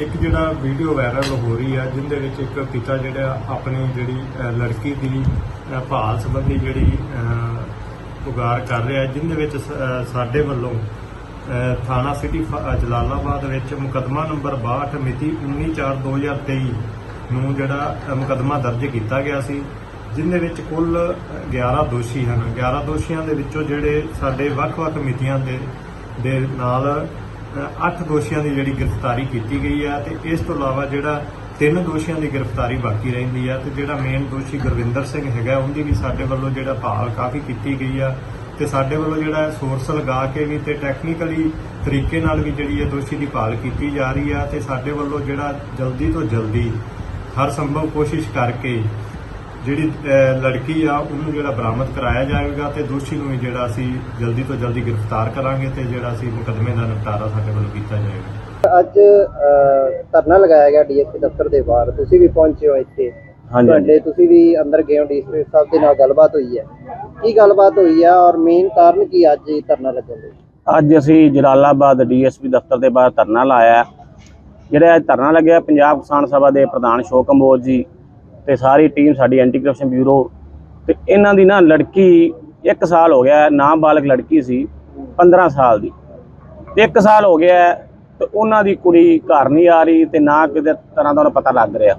ਇੱਕ ਜਿਹੜਾ video viral ਹੋ ਰਹੀ ਆ ਜਿੰਦੇ ਵਿੱਚ ਇੱਕ ਪਿਤਾ ਜਿਹੜਾ ਆਪਣੀ ਜਿਹੜੀ ਲੜਕੀ ਦੀ ਭਾਲ ਸੰਬੰਧੀ ਜਿਹੜੀ ਅਹ, ਪੁਕਾਰ ਕਰ ਰਿਹਾ ਜਿੰਦੇ ਵਿੱਚ ਸ- ਸਾਡੇ ਵੱਲੋਂ ਥਾਣਾ ਸਿਟੀ ਫ- ਜਲਾਲਾਬਾਦ ਵਿੱਚ ਮੁਕੱਦਮਾ ਨੰਬਰ 62 ਮਿਤੀ 19/4/2023 ਨੂੰ ਜਿਹੜਾ ਅਹ, ਮੁਕੱਦਮਾ ਦਰਜ ਕੀਤਾ ਗਿਆ ਸੀ ਜਿੰਦੇ ਵਿੱਚ ਕੁੱਲ ਅਹ, 11 ਦੋਸ਼ੀ ਹਨ। 11 ਦੋਸ਼ੀਆਂ ਦੇ ਵਿੱਚੋਂ ਜਿਹੜੇ ਸਾਡੇ ਵੱਖ-ਵੱਖ ਮਿਤੀਆਂ ਦੇ ਦੇ ਨਾਲ ਅਹ, ਅੱਠ ਦੋਸ਼ੀਆਂ ਦੀ ਜਿਹੜੀ ਗ੍ਰਿਫਤਾਰੀ ਕੀਤੀ ਗਈ ਆ ਤੇ ਇਸ ਤੋਂ ਇਲਾਵਾ ਜਿਹੜਾ ਤਿੰਨ ਦੋਸ਼ੀਆਂ ਦੀ ਗ੍ਰਿਫਤਾਰੀ ਬਾਕੀ ਰਹਿੰਦੀ ਹੈ ਤੇ ਜਿਹੜਾ ਮੇਨ ਦੋਸ਼ੀ ਗੁਰਵਿੰਦਰ ਸਿੰਘ ਹੈਗਾ ਉਹਦੀ ਵੀ ਸਾਡੇ ਵੱਲੋਂ ਜਿਹੜਾ ਭਾਲ ਕਾਫੀ ਕੀਤੀ ਗਈ ਆ ਤੇ ਸਾਡੇ ਵੱਲੋਂ ਜਿਹੜਾ ਸੋਰਸ ਲਗਾ ਕੇ ਵੀ ਤੇ ਟੈਕਨੀਕਲੀ ਤਰੀਕੇ ਨਾਲ ਵੀ ਜਿਹੜੀ ਇਹ ਦੋਸ਼ੀ ਦੀ ਭਾਲ ਕੀਤੀ ਜਾ ਰਹੀ ਆ ਤੇ ਸਾਡੇ ਵੱਲੋਂ ਜਿਹੜਾ ਜਲਦੀ ਤੋਂ ਜਲਦੀ ਹਰ ਸੰਭਵ ਕੋਸ਼ਿਸ਼ ਕਰਕੇ ਜਿਹੜੀ ਲੜਕੀ ਆ ਉਹਨੂੰ ਜਿਹੜਾ ਬਰਾਮਦ ਕਰਾਇਆ ਜਾਏਗਾ ਤੇ ਦੋਸ਼ੀ ਨੂੰ ਵੀ ਜਿਹੜਾ ਅਸੀਂ ਜਲਦੀ ਤੋਂ ਜਲਦੀ ਗ੍ਰਿਫਤਾਰ ਕਰਾਂਗੇ ਤੇ ਜਿਹੜਾ ਅਸੀਂ ਮੁਕੱਦਮੇ ਦਾ ਨਿਪਟਾਰਾ ਸਾਡੇ ਵੱਲੋਂ ਕੀਤਾ ਜਾਏਗਾ ਅੱਜ ਧਰਨਾ ਲਗਾਇਆ ਗਿਆ ਡੀਐਸਪੀ ਦਫ਼ਤਰ ਦੇ ਬਾਹਰ। ਤੁਸੀਂ ਵੀ ਪਹੁੰਚੇ ਹੋ ਇੱਥੇ। ਹਾਂਜੀ ਤੁਹਾਡੇ ਤੁਸੀਂ ਵੀ ਅੰਦਰ ਗਏ ਹੋ। ਡੀਐਸਪੀ ਸਾਹਿਬ ਦੇ ਨਾਲ ਗੱਲਬਾਤ ਹੋਈ ਹੈ। ਕੀ ਗੱਲਬਾਤ ਹੋਈ ਹੈ ਔਰ ਮੇਨ ਕਾਰਨ ਕੀ ਅੱਜ ਇਹ ਧਰਨਾ ਲੱਗਣ ਦੇ? ਅੱਜ ਅਸੀਂ ਜਲਾਲਾਬਾਦ ਡੀਐਸਪੀ ਦਫ਼ਤਰ ਦੇ ਬਾਹਰ ਧਰਨਾ ਲਾਇਆ। ਹੈ। ਜਿਹੜਾ ਇਹ ਧਰਨਾ ਲੱਗਿਆ ਪੰਜਾਬ ਕਿਸਾਨ ਸਭਾ ਦੇ ਪ੍ਰਧਾਨ ਸ਼ੋਕ ਕੰਬੋਜ ਜੀ ਤੇ ਸਾਰੀ ਟੀਮ ਸਾਡੀ ਐਂਟੀ ਕਰਪਸ਼ਨ ਬਿਊਰੋ ਤੇ ਇਹਨਾਂ ਦੀ ਨਾ ਲੜਕੀ 1 ਸਾਲ ਹੋ ਗਿਆ ਨਾਬਾਲਗ ਲੜਕੀ ਸੀ 15 ਸਾਲ ਦੀ। 1 ਸਾਲ ਹੋ ਗਿਆ ਹੈ ਤੇ ਉਹਨਾਂ ਦੀ ਕੁੜੀ ਘਰ ਨਹੀਂ ਆ ਰਹੀ ਤੇ ਨਾ ਕਿਤੇ ਤਰ੍ਹਾਂ ਦਾ ਉਹਨੂੰ ਪਤਾ ਲੱਗ ਰਿਹਾ।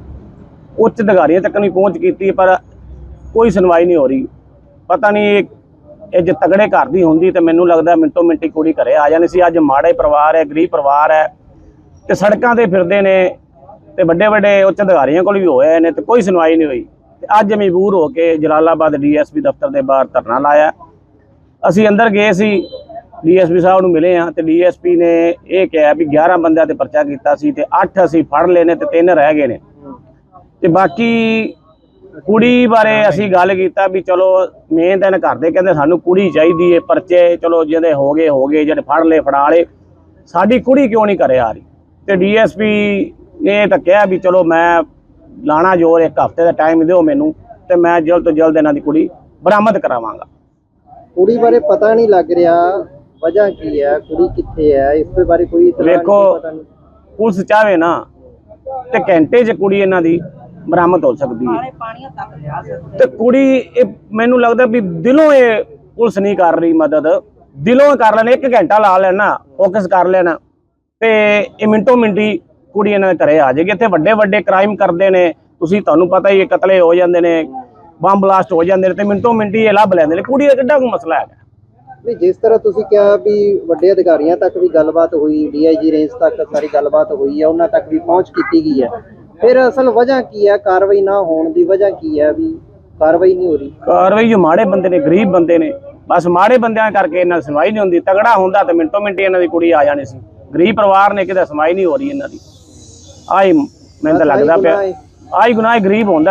ਉੱਚ ਅਧਿਕਾਰੀਆਂ ਤੱਕ ਨਹੀਂ ਪਹੁੰਚ ਕੀਤੀ, ਪਰ ਕੋਈ ਸੁਣਵਾਈ ਨਹੀਂ ਹੋ ਰਹੀ। ਪਤਾ ਨਹੀਂ ਇਹ ਜੇ ਤਗੜੇ ਘਰ ਦੀ ਹੁੰਦੀ ਤੇ ਮੈਨੂੰ ਲੱਗਦਾ ਮਿੰਟੋ ਮਿੰਟੀ ਕੁੜੀ ਘਰੇ ਆ ਜਾਣੀ ਸੀ। ਅੱਜ ਮਾੜੇ ਪਰਿਵਾਰ ਹੈ, ਗਰੀਬ ਪਰਿਵਾਰ ਹੈ ਤੇ ਸੜਕਾਂ ਤੇ ਫਿਰਦੇ ਨੇ। ਤੇ ਵੱਡੇ ਵੱਡੇ ਉੱਚ ਅਧਿਕਾਰੀਆਂ ਕੋਲ ਵੀ ਹੋਏ ਨੇ ਤੇ ਕੋਈ ਸੁਣਵਾਈ ਨਹੀਂ ਹੋਈ। ਤੇ ਅੱਜ ਮਜਬੂਰ ਹੋ ਕੇ ਜਲਾਲਾਬਾਦ ਡੀਐਸਪੀ ਦਫ਼ਤਰ ਦੇ ਬਾਹਰ ਧਰਨਾ ਲਾਇਆ। ਅਸੀਂ ਅੰਦਰ ਗਏ ਸੀ, ਡੀਐਸਪੀ ਸਾਹਿਬ ਨੂੰ ਮਿਲੇ ਆ ਤੇ ਡੀਐਸਪੀ ਨੇ ਇਹ ਕਿਹਾ ਵੀ 11 ਬੰਦਿਆਂ ਤੇ ਪਰਚਾ ਕੀਤਾ ਸੀ ਤੇ 8 ਅਸੀਂ ਫੜ ਲਏ ਨੇ ਤੇ 3 ਰਹਿ ਗਏ ਨੇ। ਤੇ ਬਾਕੀ ਕੁੜੀ ਬਾਰੇ ਅਸੀਂ ਗੱਲ ਕੀਤਾ ਵੀ ਚਲੋ ਮੇਨ ਤਾਂ ਇਹਨਾਂ ਘਰ ਦੇ ਕਹਿੰਦੇ ਸਾਨੂੰ ਕੁੜੀ ਚਾਹੀਦੀ ਏ, ਪਰਚੇ ਚਲੋ ਜਿਹਦੇ ਹੋ ਗਏ ਹੋ ਗਏ, ਜਿਹੜੇ ਫੜ ਲਏ, ਫੜਾ ਲਏ। ਸਾਡੀ ਕੁੜੀ ਕਿਉਂ ਨਹੀਂ ਕਰਿਆ ਆ ਰਹੀ? ਤੇ ਡੀਐਸਪੀ ਨੇ ਤਾਂ ਕਿਹਾ ਵੀ ਚਲੋ ਮੈਂ ਲਾਣਾ ਜੋਰ ਇੱਕ ਹਫ਼ਤੇ ਦਾ ਟਾਈਮ ਦਿਓ ਮੈਨੂੰ ਤੇ ਮੈਂ ਜਲਦ ਤੋਂ ਜਲਦ ਇਹਨਾਂ ਦੀ ਕੁੜੀ ਬਰਾਮਦ ਕਰਾਵਾਂਗਾ। ਕੁੜੀ ਬਾਰੇ ਪਤਾ ਨਹੀਂ ਲੱਗ ਰਿਹਾ ਵਜ੍ਹਾ ਕੀ ਹੈ ਕੁੜੀ ਕਿੱਥੇ ਹੈ ਇਸ ਦੇ ਬਾਰੇ ਕੋਈ ਇਤਲਾਹ ਨਹੀਂ, ਵੇਖੋ, ਪਤਾ ਨਹੀਂ। ਪੁਲਿਸ ਚਾਹਵੇ ਨਾ ਤੇ ਘੰਟੇ 'ਚ ਕੁੜੀ ਇਹਨਾਂ ਦੀ ਬਰਾਮਦ ਹੋ ਸਕਦੀ ਹੈ। ਤੇ ਕੁੜੀ ਇਹ ਮੈਨੂੰ ਲੱਗਦਾ ਵੀ ਦਿਲੋਂ ਇਹ ਪੁਲਿਸ ਨਹੀਂ ਕਰ ਰਹੀ ਮਦਦ। ਦਿਲੋਂ ਕਰ ਲੈਣ ਇੱਕ ਘੰਟਾ ਲਾ ਲੈਣਾ ਫੋਕਸ ਕਰ ਲੈਣਾ ਤੇ ਇਹ ਮਿੰਟੋ ਮਿੰਟੀ ਕੁੜੀ ਇਹਨਾਂ ਦੇ ਘਰੇ ਆ ਜਾਏਗੀ। ਇੱਥੇ ਵੱਡੇ ਵੱਡੇ ਕ੍ਰਾਈਮ ਕਰਦੇ ਨੇ। ਤੁਸੀਂ ਤੁਹਾਨੂੰ ਪਤਾ ਹੀ ਹੈ ਕਤਲੇ ਹੋ ਜਾਂਦੇ ਨੇ ਬੰਬ ਬਲਾਸਟ ਹੋ ਜਾਂਦੇ ਨੇ ਤੇ ਮਿੰਟੋ ਮਿੰਟੀ ਇਹ ਲੱਭ ਲੈਂਦੇ ਨੇ। ਕੁੜੀ ਦਾ ਕਿੱਡਾ ਕੁ ਮਸਲਾ ਹੈਗਾ। ਨਹੀਂ ਜਿਸ ਤਰ੍ਹਾਂ ਤੁਸੀਂ ਕਿਹਾ ਵੀ ਵੱਡੇ ਅਧਿਕਾਰੀਆਂ ਤੱਕ ਵੀ ਗੱਲਬਾਤ ਹੋਈ ਡੀਆਈਜੀ ਰੇਂਜ ਤੱਕ ਸਾਰੀ ਗੱਲਬਾਤ ਹੋਈ ਹੈ ਉਹਨਾਂ ਤੱਕ ਵੀ ਪਹੁੰਚ ਕੀਤੀ ਗਈ ਹੈ। ਫਿਰ ਅਸਲ ਵਜ੍ਹਾ ਕੀ ਹੈ? ਕਾਰਵਾਈ ਨਾ ਹੋਣ ਦੀ ਵਜ੍ਹਾ ਕੀ ਹੈ ਵੀ ਕਾਰਵਾਈ ਨਹੀਂ ਹੋ ਰਹੀ? ਕਾਰਵਾਈ ਜੋ ਮਾੜੇ ਬੰਦੇ ਨੇ ਗਰੀਬ ਬੰਦੇ ਨੇ ਬਸ ਮਾੜੇ ਬੰਦਿਆਂ ਕਰਕੇ ਇਹਨਾਂ ਦੀ ਸੁਣਵਾਈ ਨਹੀਂ ਹੁੰਦੀ। ਤਗੜਾ ਹੁੰਦਾ ਤੇ ਮਿੰਟੋ ਮਿੰਟੀ ਇਹਨਾਂ ਦੀ ਕੁੜੀ ਆ ਜਾਣੀ ਸੀ। ਗਰੀਬ ਪਰਿਵਾਰ ਨੇ ਕਿਤੇ ਸੁਣਵਾਈ ਨਹੀਂ ਹੋ ਰਹੀ ਇਹਨਾਂ ਦੀ। ਆਈ ਮੈਨੂੰ ਤਾਂ ਲੱਗਦਾ ਪਿਆ। ਆਈ ਗੁਨਾਹ ਗਰੀਬ ਹੁੰਦਾ